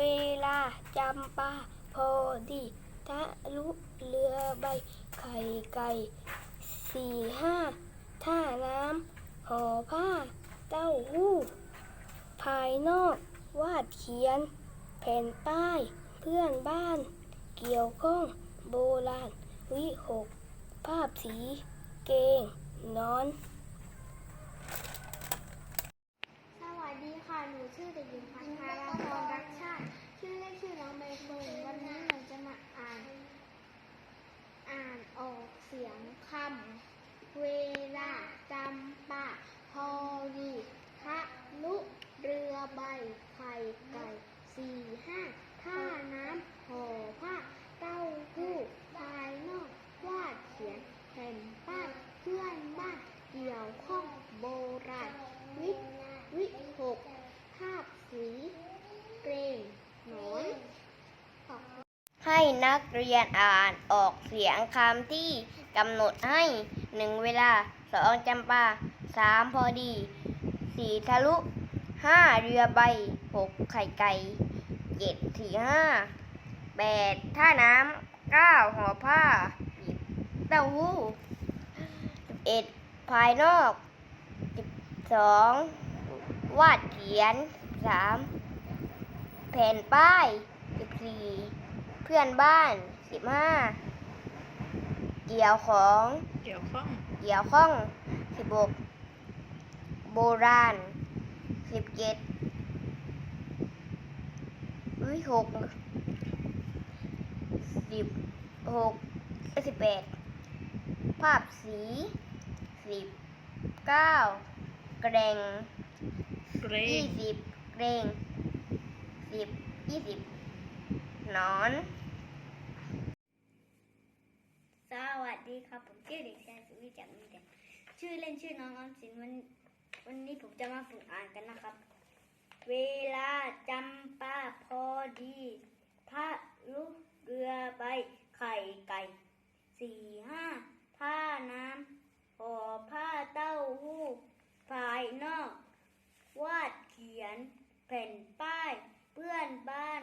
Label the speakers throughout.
Speaker 1: เวลาจำปาพอดีทะลุเรือใบไข่ไก่สี่ห้าท่าน้ำห่อผ้า เต้าหู้ ภายนอก วาดเขียน แผ่นป้าย เพื่อนบ้าน เกี่ยวข้อง โบราณ วิหก ภาพสี เกงนอน
Speaker 2: สวัสดีค่ะ หนูชื่อเด็กหญิงพัชราพรรักชาติ ชื่อเล่นชื่อน้องใบเฟิร์นวันนี้หนูจะมาอ่าน อ่านออกเสียง คำเวลาจำปาพอดีทะลุเรือใบไข่ไก่สี่ห้าท่าน้ำห่อผ้าเต้าหู้ภายนอกวาดเขียนแผ่นป้ายเพื่อนบ้านเกี่ยวข้องโบราณวิวิหกภาพสีเกรงหนอน
Speaker 3: ให้นักเรียนอ่านออกเสียงคำที่ กำหนดให้หนึ่งเวลาสองจำปาสามพอดีสี่ทะลุห้าเรือใบหกไข่ไก่เจ็ดสี่ห้าแปดท่าน้ำเก้าห่อผ้าสิบเต้าหู้สิบเอ็ดภายนอกสิบสองวาดเขียนสามแผ่นป้ายสิบสี่เพื่อนบ้านสิบห้า เกี่ยวของ
Speaker 4: เกี่ยวข้อง
Speaker 3: เกี่ยวข้องสิบหกโบราณสิบเจ็ดวิหกสิบหกสิบแปดภาพสีสิบเก้าแกรง
Speaker 4: เกรยี่ง
Speaker 3: สิบเกรงสิบยี่สิบหนอน
Speaker 5: สวัสดีครับ ผมชื่อเด็กชายสุวิจักรมีแต่ชื่อเล่นชื่อน้องอมสินวันวันนี้ผมจะมาฝึกอ่านกันนะครับ เวลาจำปาพอดีพระลุกเรือใบไข่ไก่สี่ห้าผ้าน้ำห่อผ้าเต้าหู้ภายนอก วาดเขียน แผ่นป้าย เพื่อนบ้าน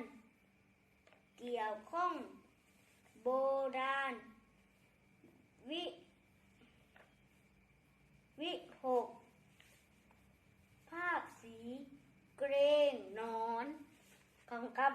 Speaker 5: เกี่ยวข้อง โบราณ วิ วิหก ภาพสี เกรงนอนกำงกับ